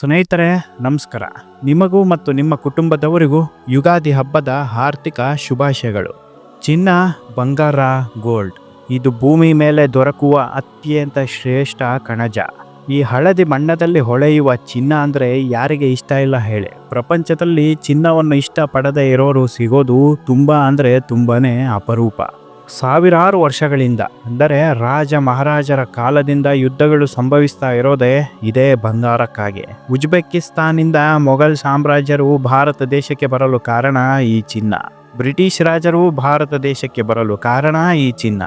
ಸ್ನೇಹಿತರೆ, ನಮಸ್ಕಾರ. ನಿಮಗೂ ಮತ್ತು ನಿಮ್ಮ ಕುಟುಂಬದವರಿಗೂ ಯುಗಾದಿ ಹಬ್ಬದ ಆರ್ಥಿಕ ಶುಭಾಶಯಗಳು. ಚಿನ್ನ, ಬಂಗಾರ, ಗೋಲ್ಡ್. ಇದು ಭೂಮಿ ಮೇಲೆ ದೊರಕುವ ಅತ್ಯಂತ ಶ್ರೇಷ್ಠ ಕಣಜ. ಈ ಹಳದಿ ಬಣ್ಣದಲ್ಲಿ ಹೊಳೆಯುವ ಚಿನ್ನ ಅಂದರೆ ಯಾರಿಗೆ ಇಷ್ಟ ಇಲ್ಲ ಹೇಳಿ. ಪ್ರಪಂಚದಲ್ಲಿ ಚಿನ್ನವನ್ನು ಇಷ್ಟಪಡದೇ ಇರೋರು ಸಿಗೋದು ತುಂಬ ಅಂದರೆ ತುಂಬಾ ಅಪರೂಪ. ಸಾವಿರಾರು ವರ್ಷಗಳಿಂದ, ಅಂದರೆ ರಾಜ ಮಹಾರಾಜರ ಕಾಲದಿಂದ ಯುದ್ಧಗಳು ಸಂಭವಿಸ್ತಾ ಇರೋದೇ ಇದೇ ಬಂಗಾರಕ್ಕಾಗಿ. ಉಜ್ಬೆಕಿಸ್ತಾನಿಂದ ಮೊಘಲ್ ಸಾಮ್ರಾಜ್ಯರು ಭಾರತ ದೇಶಕ್ಕೆ ಬರಲು ಕಾರಣ ಈ ಚಿನ್ನ. ಬ್ರಿಟಿಷ್ ರಾಜರು ಭಾರತ ದೇಶಕ್ಕೆ ಬರಲು ಕಾರಣ ಈ ಚಿನ್ನ.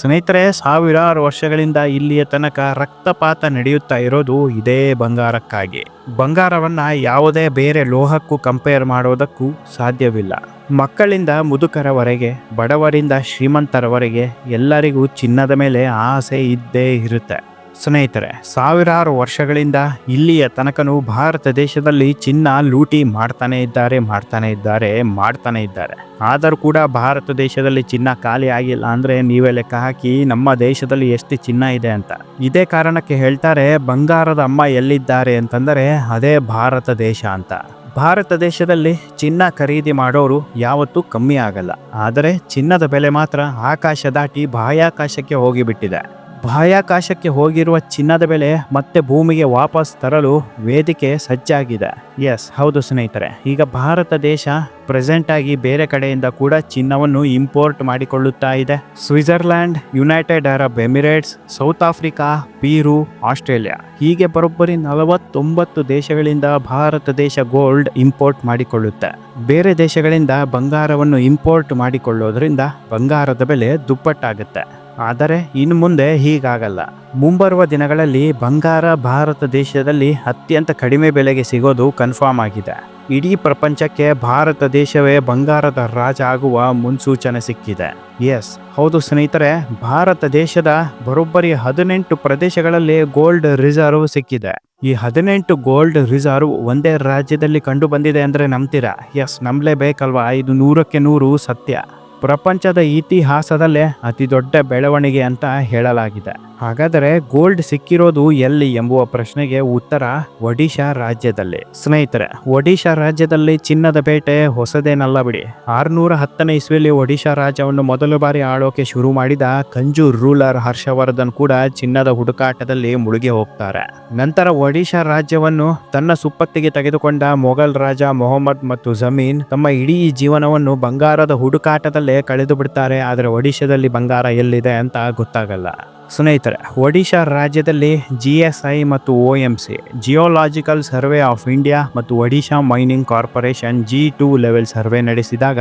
ಸ್ನೇಹಿತರೆ, ಸಾವಿರಾರು ವರ್ಷಗಳಿಂದ ಇಲ್ಲಿಯ ತನಕ ರಕ್ತಪಾತ ನಡೆಯುತ್ತಾ ಇರೋದು ಇದೇ ಬಂಗಾರಕ್ಕಾಗಿ. ಬಂಗಾರವನ್ನ ಯಾವುದೇ ಬೇರೆ ಲೋಹಕ್ಕೂ ಕಂಪೇರ್ ಮಾಡೋದಕ್ಕೂ ಸಾಧ್ಯವಿಲ್ಲ. ಮಕ್ಕಳಿಂದ ಮುದುಕರವರೆಗೆ, ಬಡವರಿಂದ ಶ್ರೀಮಂತರವರೆಗೆ ಎಲ್ಲರಿಗೂ ಚಿನ್ನದ ಮೇಲೆ ಆಸೆ ಇದ್ದೇ ಇರುತ್ತೆ. ಸ್ನೇಹಿತರೆ, ಸಾವಿರಾರು ವರ್ಷಗಳಿಂದ ಇಲ್ಲಿಯ ತನಕನೂ ಭಾರತ ದೇಶದಲ್ಲಿ ಚಿನ್ನ ಲೂಟಿ ಮಾಡ್ತಾನೆ ಇದ್ದಾರೆ ಮಾಡ್ತಾನೆ ಇದ್ದಾರೆ ಮಾಡ್ತಾನೆ ಇದ್ದಾರೆ. ಆದರೂ ಕೂಡ ಭಾರತ ದೇಶದಲ್ಲಿ ಚಿನ್ನ ಖಾಲಿ ಆಗಿಲ್ಲ ಅಂದ್ರೆ ನೀವೇ ಲೆಕ್ಕ ಹಾಕಿ ನಮ್ಮ ದೇಶದಲ್ಲಿ ಎಷ್ಟು ಚಿನ್ನ ಇದೆ ಅಂತ. ಇದೇ ಕಾರಣಕ್ಕೆ ಹೇಳ್ತಾರೆ, ಬಂಗಾರದ ಅಮ್ಮ ಎಲ್ಲಿದ್ದಾರೆ ಅಂತಂದರೆ, ಅದೇ ಭಾರತ ದೇಶ ಅಂತ. ಭಾರತ ದೇಶದಲ್ಲಿ ಚಿನ್ನ ಖರೀದಿ ಮಾಡೋರು ಯಾವತ್ತೂ ಕಮ್ಮಿ ಆಗಲ್ಲ. ಆದರೆ ಚಿನ್ನದ ಬೆಲೆ ಮಾತ್ರ ಆಕಾಶ ದಾಟಿ ಬಾಹ್ಯಾಕಾಶಕ್ಕೆ ಹೋಗಿಬಿಟ್ಟಿದೆ. ಬಾಹ್ಯಾಕಾಶಕ್ಕೆ ಹೋಗಿರುವ ಚಿನ್ನದ ಬೆಲೆ ಮತ್ತೆ ಭೂಮಿಗೆ ವಾಪಸ್ ತರಲು ವೇದಿಕೆ ಸಜ್ಜಾಗಿದೆ. ಎಸ್ ಹೌದು ಸ್ನೇಹಿತರೆ. ಈಗ ಭಾರತ ದೇಶ ಪ್ರೆಸೆಂಟ್ ಆಗಿ ಬೇರೆ ಕಡೆಯಿಂದ ಕೂಡ ಚಿನ್ನವನ್ನು ಇಂಪೋರ್ಟ್ ಮಾಡಿಕೊಳ್ಳುತ್ತಾ ಇದೆ. Switzerland United Arab Emirates South Africa Peru Australia ಹೀಗೆ ಬರೋಬ್ಬರಿ ನಲವತ್ತೊಂಬತ್ತು ದೇಶಗಳಿಂದ ಭಾರತ ದೇಶ ಗೋಲ್ಡ್ ಇಂಪೋರ್ಟ್ ಮಾಡಿಕೊಳ್ಳುತ್ತೆ. ಬೇರೆ ದೇಶಗಳಿಂದ ಬಂಗಾರವನ್ನು ಇಂಪೋರ್ಟ್ ಮಾಡಿಕೊಳ್ಳೋದ್ರಿಂದ ಬಂಗಾರದ ಬೆಲೆ ದುಪ್ಪಟ್ಟಾಗುತ್ತೆ. ಆದರೆ ಇನ್ನು ಮುಂದೆ ಹೀಗಾಗಲ್ಲ. ಮುಂಬರುವ ದಿನಗಳಲ್ಲಿ ಬಂಗಾರ ಭಾರತ ದೇಶದಲ್ಲಿ ಅತ್ಯಂತ ಕಡಿಮೆ ಬೆಲೆಗೆ ಸಿಗೋದು ಕನ್ಫರ್ಮ್ ಆಗಿದೆ. ಇಡೀ ಪ್ರಪಂಚಕ್ಕೆ ಭಾರತ ದೇಶವೇ ಬಂಗಾರದ ರಾಜ ಆಗುವ ಮುನ್ಸೂಚನೆ ಸಿಕ್ಕಿದೆ. ಎಸ್ ಹೌದು ಸ್ನೇಹಿತರೆ, ಭಾರತ ದೇಶದ ಬರೋಬ್ಬರಿ ಹದಿನೆಂಟು ಪ್ರದೇಶಗಳಲ್ಲಿ ಗೋಲ್ಡ್ ರಿಸರ್ವ್ ಸಿಕ್ಕಿದೆ. ಈ ಹದಿನೆಂಟು ಗೋಲ್ಡ್ ರಿಸರ್ವ್ ಒಂದೇ ರಾಜ್ಯದಲ್ಲಿ ಕಂಡು ಬಂದಿದೆ ಅಂದ್ರೆ ನಂಬ್ತೀರಾ? ಎಸ್ ನಂಬಲೇಬೇಕಲ್ವಾ? ಇದು ನೂರಕ್ಕೆ ನೂರು ಸತ್ಯ. ಪ್ರಪಂಚದ ಇತಿಹಾಸದಲ್ಲೇ ಅತಿ ದೊಡ್ಡ ಬೆಳವಣಿಗೆ ಅಂತ ಹೇಳಲಾಗಿದೆ. ಹಾಗಾದರೆ ಗೋಲ್ಡ್ ಸಿಕ್ಕಿರೋದು ಎಲ್ಲಿ ಎಂಬುವ ಪ್ರಶ್ನೆಗೆ ಉತ್ತರ ಒಡಿಶಾ ರಾಜ್ಯದಲ್ಲಿ. ಸ್ನೇಹಿತರೆ, ಒಡಿಶಾ ರಾಜ್ಯದಲ್ಲಿ ಚಿನ್ನದ ಬೇಟೆ ಹೊಸದೇನಲ್ಲ ಬಿಡಿ. ಆರುನೂರ ಹತ್ತನೇ ಇಸ್ವಿಯಲ್ಲಿ ಒಡಿಶಾ ರಾಜ್ಯವನ್ನು ಮೊದಲ ಬಾರಿ ಆಳೋಕೆ ಶುರು ಮಾಡಿದ ಕಂಜು ರೂಲರ್ ಹರ್ಷವರ್ಧನ್ ಕೂಡ ಚಿನ್ನದ ಹುಡುಕಾಟದಲ್ಲಿ ಮುಳುಗಿ ಹೋಗ್ತಾರೆ. ನಂತರ ಒಡಿಶಾ ರಾಜ್ಯವನ್ನು ತನ್ನ ಸುಪ್ಪತ್ತಿಗೆ ತೆಗೆದುಕೊಂಡ ಮೊಘಲ್ ರಾಜ ಮೊಹಮ್ಮದ್ ಮತ್ತು ಜಮೀನ್ ತಮ್ಮ ಇಡೀ ಜೀವನವನ್ನು ಬಂಗಾರದ ಹುಡುಕಾಟದಲ್ಲೇ ಕಳೆದು ಬಿಡ್ತಾರೆ ಆದರೆ ಒಡಿಶಾದಲ್ಲಿ ಬಂಗಾರ ಎಲ್ಲಿದೆ ಅಂತ ಗೊತ್ತಾಗಲ್ಲ. ಸ್ನೇಹಿತರೆ, ಒಡಿಶಾ ರಾಜ್ಯದಲ್ಲಿ ಜಿ ಎಸ್ ಐ ಮತ್ತು O M C geological survey of India ಮತ್ತು Odisha mining corporation G two level survey ನಡೆಸಿದಾಗ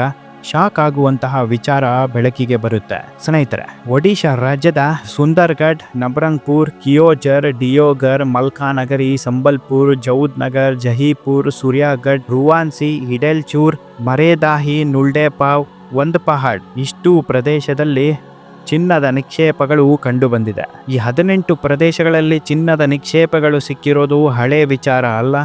ಶಾಕ್ ಆಗುವಂತಹ ವಿಚಾರ ಬೆಳಕಿಗೆ ಬರುತ್ತೆ. ಸ್ನೇಹಿತರೆ, ಒಡಿಶಾ ರಾಜ್ಯದ ಸುಂದರ್ಗಢ್ ನಬರಂಗ್ಪುರ್ ಕಿಯೋಜರ್, ಡಿಯೋಗರ್, ಮಲ್ಕಾನಗರಿ, ಸಂಬಲ್ಪುರ್ ಜೌದ್ ನಗರ್ ಜಹೀಪುರ್ ಸೂರ್ಯಾಗಢ್ ರುವಾನ್ಸಿ, ಹಿಡೆಲ್ಚೂರ್, ಮರೇದಾಹಿ, ನುಲ್ಡೆಪಾವ್ ಒಂದ್ ಪಹಾಡ್ ಇಷ್ಟು ಪ್ರದೇಶದಲ್ಲಿ ಚಿನ್ನದ ನಿಕ್ಷೇಪಗಳು ಕಂಡುಬಂದಿದೆ. ಈ ಹದಿನೆಂಟು ಪ್ರದೇಶಗಳಲ್ಲಿ ಚಿನ್ನದ ನಿಕ್ಷೇಪಗಳು ಸಿಕ್ಕಿರೋದು ಹಳೆ ವಿಚಾರ ಅಲ್ಲ.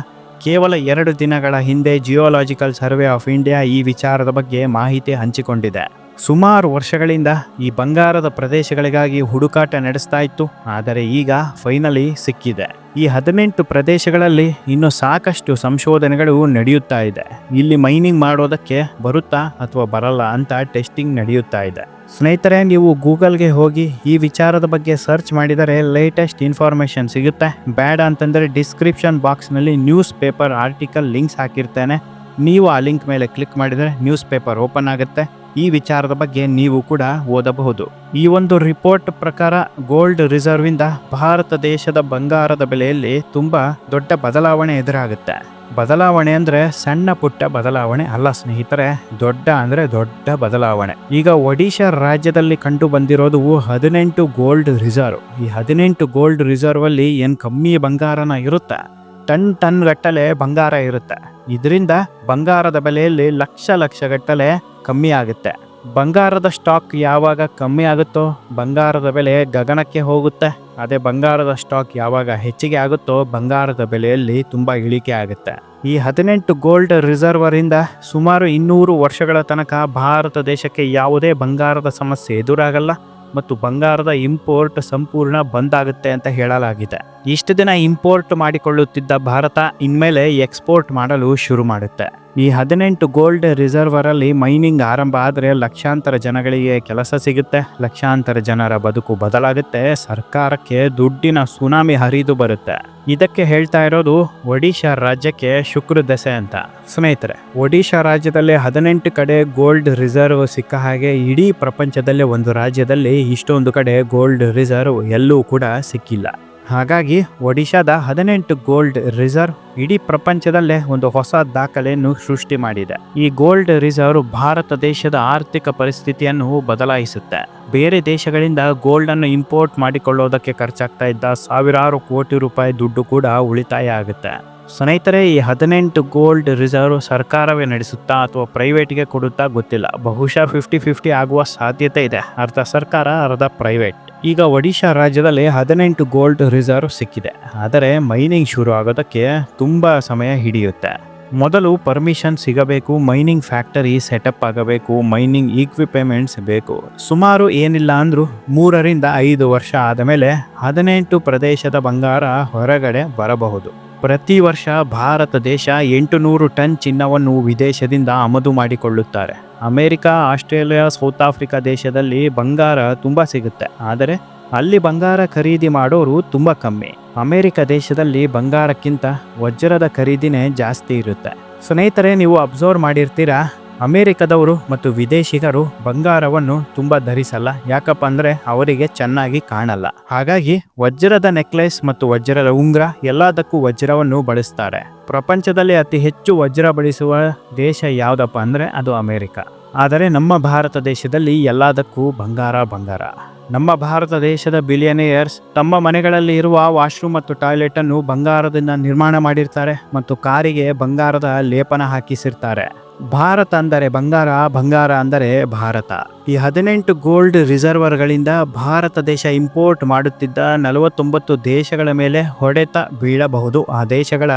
ಕೇವಲ ಎರಡು ದಿನಗಳ ಹಿಂದೆ ಜಿಯೋಲಾಜಿಕಲ್ ಸರ್ವೆ ಆಫ್ ಇಂಡಿಯಾ ಈ ವಿಚಾರದ ಬಗ್ಗೆ ಮಾಹಿತಿ ಹಂಚಿಕೊಂಡಿದೆ. ಸುಮಾರು ವರ್ಷಗಳಿಂದ ಈ ಬಂಗಾರದ ಪ್ರದೇಶಗಳಿಗಾಗಿ ಹುಡುಕಾಟ ನಡೆಸ್ತಾ ಇತ್ತು, ಆದರೆ ಈಗ ಫೈನಲಿ ಸಿಕ್ಕಿದೆ. ಈ ಹದಿನೆಂಟು ಪ್ರದೇಶಗಳಲ್ಲಿ ಇನ್ನು ಸಾಕಷ್ಟು ಸಂಶೋಧನೆಗಳು ನಡೆಯುತ್ತಾ ಇದೆ. ಇಲ್ಲಿ ಮೈನಿಂಗ್ ಮಾಡೋದಕ್ಕೆ ಬರುತ್ತಾ ಅಥವಾ ಬರಲ್ಲ ಅಂತ ಟೆಸ್ಟಿಂಗ್ ನಡೆಯುತ್ತಾ ಇದೆ. ಸ್ನೇಹಿತರೆ, ನೀವು ಗೂಗಲ್ಗೆ ಹೋಗಿ ಈ ವಿಚಾರದ ಬಗ್ಗೆ ಸರ್ಚ್ ಮಾಡಿದರೆ ಲೇಟೆಸ್ಟ್ ಇನ್ಫಾರ್ಮೇಷನ್ ಸಿಗುತ್ತೆ. ಬ್ಯಾಡ್ ಅಂತಂದರೆ ಡಿಸ್ಕ್ರಿಪ್ಷನ್ ಬಾಕ್ಸ್ನಲ್ಲಿ ನ್ಯೂಸ್ ಪೇಪರ್ ಆರ್ಟಿಕಲ್ ಲಿಂಕ್ಸ್ ಹಾಕಿರ್ತೇನೆ. ನೀವು ಆ ಲಿಂಕ್ ಮೇಲೆ ಕ್ಲಿಕ್ ಮಾಡಿದರೆ ನ್ಯೂಸ್ ಪೇಪರ್ ಓಪನ್ ಆಗುತ್ತೆ. ಈ ವಿಚಾರದ ಬಗ್ಗೆ ನೀವು ಕೂಡ ಓದಬಹುದು. ಈ ಒಂದು ರಿಪೋರ್ಟ್ ಪ್ರಕಾರ ಗೋಲ್ಡ್ ರಿಸರ್ವ್ ಇಂದ ಭಾರತ ದೇಶದ ಬಂಗಾರದ ಬೆಲೆಯಲ್ಲಿ ತುಂಬಾ ದೊಡ್ಡ ಬದಲಾವಣೆ ಎದುರಾಗುತ್ತೆ. ಬದಲಾವಣೆ ಅಂದ್ರೆ ಸಣ್ಣ ಪುಟ್ಟ ಬದಲಾವಣೆ ಅಲ್ಲ ಸ್ನೇಹಿತರೆ, ದೊಡ್ಡ ಅಂದ್ರೆ ದೊಡ್ಡ ಬದಲಾವಣೆ. ಈಗ ಒಡಿಶಾ ರಾಜ್ಯದಲ್ಲಿ ಕಂಡು ಬಂದಿರೋದು ಹದಿನೆಂಟು ಗೋಲ್ಡ್ ರಿಸರ್ವ್ ಈ ಹದಿನೆಂಟು ಗೋಲ್ಡ್ ರಿಸರ್ವ್ ಅಲ್ಲಿ ಏನ್ ಕಮ್ಮಿ ಬಂಗಾರನ ಇರುತ್ತೆ? ಟನ್ ಟನ್ ಗಟ್ಟಲೆ ಬಂಗಾರ ಇರುತ್ತೆ. ಇದರಿಂದ ಬಂಗಾರದ ಬೆಲೆಯಲ್ಲಿ ಲಕ್ಷ ಲಕ್ಷ ಗಟ್ಟಲೆ ಕಮ್ಮಿ ಆಗುತ್ತೆ ಬಂಗಾರದ ಸ್ಟಾಕ್ ಯಾವಾಗ ಕಮ್ಮಿ ಆಗುತ್ತೋ, ಬಂಗಾರದ ಬೆಲೆ ಗಗನಕ್ಕೆ ಹೋಗುತ್ತೆ. ಅದೇ ಬಂಗಾರದ ಸ್ಟಾಕ್ ಯಾವಾಗ ಹೆಚ್ಚಿಗೆ ಆಗುತ್ತೋ, ಬಂಗಾರದ ಬೆಲೆಯಲ್ಲಿ ತುಂಬ ಇಳಿಕೆ ಆಗುತ್ತೆ. ಈ ಹದಿನೆಂಟು ಗೋಲ್ಡ್ ರಿಸರ್ವರಿಂದ ಸುಮಾರು ಇನ್ನೂರು ವರ್ಷಗಳ ತನಕ ಭಾರತ ದೇಶಕ್ಕೆ ಯಾವುದೇ ಬಂಗಾರದ ಸಮಸ್ಯೆ ಎದುರಾಗಲ್ಲ ಮತ್ತು ಬಂಗಾರದ ಇಂಪೋರ್ಟ್ ಸಂಪೂರ್ಣ ಬಂದ್ ಆಗುತ್ತೆ ಅಂತ ಹೇಳಲಾಗಿದೆ. ಇಷ್ಟು ದಿನ ಇಂಪೋರ್ಟ್ ಮಾಡಿಕೊಳ್ಳುತ್ತಿದ್ದ ಭಾರತ ಇನ್ಮೇಲೆ ಎಕ್ಸ್ಪೋರ್ಟ್ ಮಾಡಲು ಶುರು ಮಾಡುತ್ತೆ. ಈ ಹದಿನೆಂಟು ಗೋಲ್ಡ್ ರಿಸರ್ವರಲ್ಲಿ ಮೈನಿಂಗ್ ಆರಂಭ ಆದರೆ ಲಕ್ಷಾಂತರ ಜನಗಳಿಗೆ ಕೆಲಸ ಸಿಗುತ್ತೆ. ಲಕ್ಷಾಂತರ ಜನರ ಬದುಕು ಬದಲಾಗುತ್ತೆ. ಸರ್ಕಾರಕ್ಕೆ ದುಡ್ಡಿನ ಸುನಾಮಿ ಹರಿದು ಬರುತ್ತೆ. ಇದಕ್ಕೆ ಹೇಳ್ತಾ ಇರೋದು ಒಡಿಶಾ ರಾಜ್ಯಕ್ಕೆ ಶುಕ್ರ ದೆಸೆ ಅಂತ. ಸ್ನೇಹಿತರೆ, ಒಡಿಶಾ ರಾಜ್ಯದಲ್ಲಿ ಹದಿನೆಂಟು ಕಡೆ ಗೋಲ್ಡ್ ರಿಸರ್ವ್ ಸಿಕ್ಕ ಹಾಗೆ ಇಡೀ ಪ್ರಪಂಚದಲ್ಲೇ ಒಂದು ರಾಜ್ಯದಲ್ಲಿ ಇಷ್ಟೊಂದು ಕಡೆ ಗೋಲ್ಡ್ ರಿಸರ್ವ್ ಎಲ್ಲೂ ಕೂಡ ಸಿಕ್ಕಿಲ್ಲ. ಹಾಗಾಗಿ ಒಡಿಶಾದ ಹದಿನೆಂಟು ಗೋಲ್ಡ್ ರಿಸರ್ವ್ ಇಡೀ ಪ್ರಪಂಚದಲ್ಲೇ ಒಂದು ಹೊಸ ದಾಖಲೆಯನ್ನು ಸೃಷ್ಟಿ ಮಾಡಿದೆ. ಈ ಗೋಲ್ಡ್ ರಿಸರ್ವ್ ಭಾರತ ದೇಶದ ಆರ್ಥಿಕ ಪರಿಸ್ಥಿತಿಯನ್ನು ಬದಲಾಯಿಸುತ್ತೆ. ಬೇರೆ ದೇಶಗಳಿಂದ ಗೋಲ್ಡ್ ಅನ್ನು ಇಂಪೋರ್ಟ್ ಮಾಡಿಕೊಳ್ಳೋದಕ್ಕೆ ಖರ್ಚಾಗ್ತಾ ಇದ್ದ ಸಾವಿರಾರು ಕೋಟಿ ರೂಪಾಯಿ ದುಡ್ಡು ಕೂಡ ಉಳಿತಾಯ ಆಗುತ್ತೆ. ಸ್ನೇಹಿತರೆ, ಈ ಹದಿನೆಂಟು ಗೋಲ್ಡ್ ರಿಸರ್ವ್ ಸರ್ಕಾರವೇ ನಡೆಸುತ್ತಾ ಅಥವಾ ಪ್ರೈವೇಟ್ಗೆ ಕೊಡುತ್ತಾ ಗೊತ್ತಿಲ್ಲ. ಬಹುಶಃ ಫಿಫ್ಟಿ ಫಿಫ್ಟಿ ಆಗುವ ಸಾಧ್ಯತೆ ಇದೆ, ಅರ್ಧ ಸರ್ಕಾರ, ಅರ್ಧ ಪ್ರೈವೇಟ್. ಈಗ ಒಡಿಶಾ ರಾಜ್ಯದಲ್ಲಿ ಹದಿನೆಂಟು ಗೋಲ್ಡ್ ರಿಸರ್ವ್ ಸಿಕ್ಕಿದೆ. ಆದರೆ ಮೈನಿಂಗ್ ಶುರು ಆಗೋದಕ್ಕೆ ತುಂಬ ಸಮಯ ಹಿಡಿಯುತ್ತೆ. ಮೊದಲು ಪರ್ಮಿಷನ್ ಸಿಗಬೇಕು, ಮೈನಿಂಗ್ ಫ್ಯಾಕ್ಟರಿ ಸೆಟಪ್ ಆಗಬೇಕು, ಮೈನಿಂಗ್ ಈಕ್ವಿಪ್ಮೆಂಟ್ಸ್ ಬೇಕು. ಸುಮಾರು ಏನಿಲ್ಲ ಅಂದರೂ ಮೂರರಿಂದ ಐದು ವರ್ಷ ಆದ ಮೇಲೆ ಹದಿನೆಂಟು ಪ್ರದೇಶದ ಬಂಗಾರ ಹೊರಗಡೆ ಬರಬಹುದು. ಪ್ರತಿ ವರ್ಷ ಭಾರತ ದೇಶ ಎಂಟು ನೂರು ಟನ್ ಚಿನ್ನವನ್ನು ವಿದೇಶದಿಂದ ಆಮದು ಮಾಡಿಕೊಳ್ಳುತ್ತಾರೆ. ಅಮೆರಿಕ, ಆಸ್ಟ್ರೇಲಿಯಾ, ಸೌತ್ ಆಫ್ರಿಕಾ ದೇಶದಲ್ಲಿ ಬಂಗಾರ ತುಂಬ ಸಿಗುತ್ತೆ. ಆದರೆ ಅಲ್ಲಿ ಬಂಗಾರ ಖರೀದಿ ಮಾಡೋರು ತುಂಬ ಕಮ್ಮಿ. ಅಮೆರಿಕ ದೇಶದಲ್ಲಿ ಬಂಗಾರಕ್ಕಿಂತ ವಜ್ರದ ಖರೀದಿನೇ ಜಾಸ್ತಿ ಇರುತ್ತೆ. ಸ್ನೇಹಿತರೆ, ನೀವು ಅಬ್ಸರ್ವ್ ಮಾಡಿರ್ತೀರಾ? ಅಮೆರಿಕದವರು ಮತ್ತು ವಿದೇಶಿಗರು ಬಂಗಾರವನ್ನು ತುಂಬ ಧರಿಸಲ್ಲ. ಯಾಕಪ್ಪ ಅಂದರೆ ಅವರಿಗೆ ಚೆನ್ನಾಗಿ ಕಾಣಲ್ಲ. ಹಾಗಾಗಿ ವಜ್ರದ ನೆಕ್ಲೆಸ್ ಮತ್ತು ವಜ್ರದ ಉಂಗ್ರ ಎಲ್ಲದಕ್ಕೂ ವಜ್ರವನ್ನು ಬಳಸ್ತಾರೆ. ಪ್ರಪಂಚದಲ್ಲಿ ಅತಿ ಹೆಚ್ಚು ವಜ್ರ ಬಳಸುವ ದೇಶ ಯಾವುದಪ್ಪ ಅಂದರೆ ಅದು ಅಮೆರಿಕ. ಆದರೆ ನಮ್ಮ ಭಾರತ ದೇಶದಲ್ಲಿ ಎಲ್ಲದಕ್ಕೂ ಬಂಗಾರ ಬಂಗಾರ. ನಮ್ಮ ಭಾರತ ದೇಶದ ಬಿಲಿಯನೇಯರ್ಸ್ ತಮ್ಮ ಮನೆಗಳಲ್ಲಿ ಇರುವ ವಾಶ್ರೂಮ್ ಮತ್ತು ಟಾಯ್ಲೆಟ್ ಅನ್ನು ಬಂಗಾರದಿಂದ ನಿರ್ಮಾಣ ಮಾಡಿರ್ತಾರೆ ಮತ್ತು ಕಾರಿಗೆ ಬಂಗಾರದ ಲೇಪನ ಹಾಕಿಸಿರ್ತಾರೆ. ಭಾರತ ಅಂದರೆ ಬಂಗಾರ ಬಂಗಾರ ಅಂದರೆ ಭಾರತ. ಈ ಹದಿನೆಂಟು ಗೋಲ್ಡ್ ರಿಸರ್ವರ್ಗಳಿಂದ ಭಾರತ ದೇಶ ಇಂಪೋರ್ಟ್ ಮಾಡುತ್ತಿದ್ದ ನಲವತ್ತೊಂಬತ್ತು ದೇಶಗಳ ಮೇಲೆ ಹೊಡೆತ ಬೀಳಬಹುದು. ಆ ದೇಶಗಳ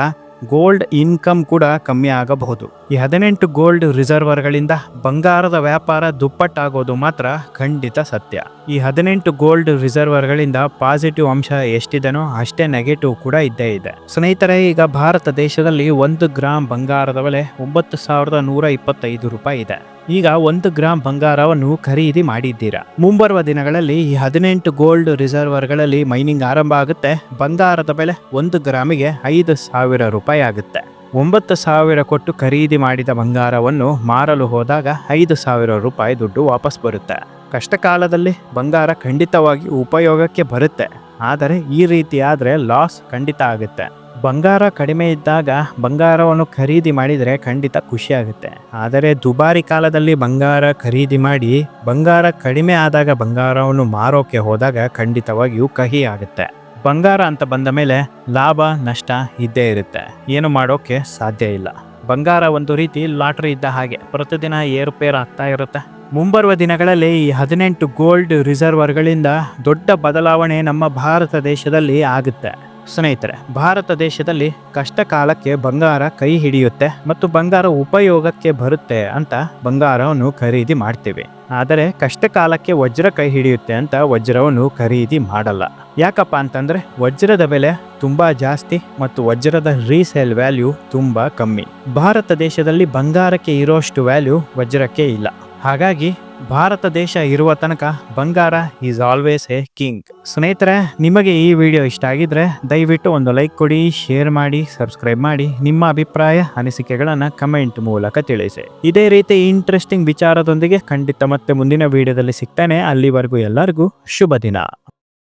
ಗೋಲ್ಡ್ ಇನ್ಕಮ್ ಕೂಡ ಕಮ್ಮಿ ಆಗಬಹುದು. ಈ ಹದಿನೆಂಟು ಗೋಲ್ಡ್ ರಿಸರ್ವರ್ಗಳಿಂದ ಬಂಗಾರದ ವ್ಯಾಪಾರ ದುಪ್ಪಟ್ಟಾಗೋದು ಮಾತ್ರ ಖಂಡಿತ ಸತ್ಯ. ಈ ಹದಿನೆಂಟು ಗೋಲ್ಡ್ ರಿಸರ್ವರ್ಗಳಿಂದ ಪಾಸಿಟಿವ್ ಅಂಶ ಎಷ್ಟಿದೆನೋ ಅಷ್ಟೇ ನೆಗೆಟಿವ್ ಕೂಡ ಇದ್ದೇ ಇದೆ. ಸ್ನೇಹಿತರೆ, ಈಗ ಭಾರತ ದೇಶದಲ್ಲಿ ಒಂದು ಗ್ರಾಮ್ ಬಂಗಾರದ ಬೆಲೆ ಒಂಬತ್ತು ಸಾವಿರದ ನೂರ ಇಪ್ಪತ್ತೈದು ರೂಪಾಯಿ ಇದೆ. ಈಗ ಒಂದು ಗ್ರಾಮ್ ಬಂಗಾರವನ್ನು ಖರೀದಿ ಮಾಡಿದ್ದೀರಾ? ಮುಂಬರುವ ದಿನಗಳಲ್ಲಿ ಈ ಹದಿನೆಂಟು ಗೋಲ್ಡ್ ರಿಸರ್ವರ್ಗಳಲ್ಲಿ ಮೈನಿಂಗ್ ಆರಂಭ ಆಗುತ್ತೆ. ಬಂಗಾರದ ಬೆಲೆ ಒಂದು ಗ್ರಾಮಿಗೆ ಐದು ಸಾವಿರ ರೂಪಾಯಿ ಆಗುತ್ತೆ. ಒಂಬತ್ತು ಸಾವಿರ ಕೊಟ್ಟು ಖರೀದಿ ಮಾಡಿದ ಬಂಗಾರವನ್ನು ಮಾರಲು ಹೋದಾಗ ಐದು ಸಾವಿರ ರೂಪಾಯಿ ದುಡ್ಡು ವಾಪಸ್ ಬರುತ್ತೆ. ಕಷ್ಟ ಕಾಲದಲ್ಲಿ ಬಂಗಾರ ಖಂಡಿತವಾಗಿ ಉಪಯೋಗಕ್ಕೆ ಬರುತ್ತೆ. ಆದರೆ ಈ ರೀತಿ ಆದರೆ ಲಾಸ್ ಖಂಡಿತ ಆಗುತ್ತೆ. ಬಂಗಾರ ಕಡಿಮೆ ಇದ್ದಾಗ ಬಂಗಾರವನ್ನು ಖರೀದಿ ಮಾಡಿದರೆ ಖಂಡಿತ ಖುಷಿಯಾಗುತ್ತೆ ಆದರೆ ದುಬಾರಿ ಕಾಲದಲ್ಲಿ ಬಂಗಾರ ಖರೀದಿ ಮಾಡಿ ಬಂಗಾರ ಕಡಿಮೆ ಆದಾಗ ಬಂಗಾರವನ್ನು ಮಾರೋಕೆ ಹೋದಾಗ ಖಂಡಿತವಾಗಿಯೂ ಕಹಿ ಆಗುತ್ತೆ. ಬಂಗಾರ ಅಂತ ಬಂದ ಮೇಲೆ ಲಾಭ, ನಷ್ಟ ಇದ್ದೇ ಇರುತ್ತೆ. ಏನು ಮಾಡೋಕೆ ಸಾಧ್ಯ ಇಲ್ಲ. ಬಂಗಾರ ಒಂದು ರೀತಿ ಲಾಟ್ರಿ ಇದ್ದ ಹಾಗೆ ಪ್ರತಿದಿನ ಏರುಪೇರು ಆಗ್ತಾ ಇರುತ್ತೆ. ಮುಂಬರುವ ದಿನಗಳಲ್ಲಿ ಈ ಹದಿನೆಂಟು ಗೋಲ್ಡ್ ರಿಸರ್ವರ್ಗಳಿಂದ ದೊಡ್ಡ ಬದಲಾವಣೆ ನಮ್ಮ ಭಾರತ ದೇಶದಲ್ಲಿ ಆಗುತ್ತೆ. ಸ್ನೇಹಿತರೆ, ಭಾರತ ದೇಶದಲ್ಲಿ ಕಷ್ಟ ಕಾಲಕ್ಕೆ ಬಂಗಾರ ಕೈ ಹಿಡಿಯುತ್ತೆ ಮತ್ತು ಬಂಗಾರ ಉಪಯೋಗಕ್ಕೆ ಬರುತ್ತೆ ಅಂತ ಬಂಗಾರವನ್ನು ಖರೀದಿ ಮಾಡ್ತೀವಿ. ಆದರೆ ಕಷ್ಟ ಕಾಲಕ್ಕೆ ವಜ್ರ ಕೈ ಹಿಡಿಯುತ್ತೆ ಅಂತ ವಜ್ರವನ್ನು ಖರೀದಿ ಮಾಡಲ್ಲ. ಯಾಕಪ್ಪ ಅಂತಂದ್ರೆ ವಜ್ರದ ಬೆಲೆ ತುಂಬಾ ಜಾಸ್ತಿ ಮತ್ತು ವಜ್ರದ ರೀಸೇಲ್ ವ್ಯಾಲ್ಯೂ ತುಂಬಾ ಕಮ್ಮಿ. ಭಾರತ ದೇಶದಲ್ಲಿ ಬಂಗಾರಕ್ಕೆ ಇರೋಷ್ಟು ವ್ಯಾಲ್ಯೂ ವಜ್ರಕ್ಕೆ ಇಲ್ಲ. ಹಾಗಾಗಿ ಭಾರತ ದೇಶ ಇರುವ ತನಕ ಬಂಗಾರ ಈಸ್ ಆಲ್ವೇಸ್ ಎ ಕಿಂಗ್ ಸ್ನೇಹಿತರೆ, ನಿಮಗೆ ಈ ವಿಡಿಯೋ ಇಷ್ಟ ಆಗಿದ್ರೆ ದಯವಿಟ್ಟು ಒಂದು ಲೈಕ್ ಕೊಡಿ ಶೇರ್ ಮಾಡಿ ಸಬ್ಸ್ಕ್ರೈಬ್ ಮಾಡಿ, ನಿಮ್ಮ ಅಭಿಪ್ರಾಯ, ಅನಿಸಿಕೆಗಳನ್ನು ಕಮೆಂಟ್ ಮೂಲಕ ತಿಳಿಸಿ. ಇದೇ ರೀತಿ ಇಂಟ್ರೆಸ್ಟಿಂಗ್ ವಿಚಾರದೊಂದಿಗೆ ಖಂಡಿತ ಮತ್ತೆ ಮುಂದಿನ ವಿಡಿಯೋದಲ್ಲಿ ಸಿಗ್ತಾನೆ. ಅಲ್ಲಿವರೆಗೂ ಎಲ್ಲರಿಗೂ ಶುಭ ದಿನ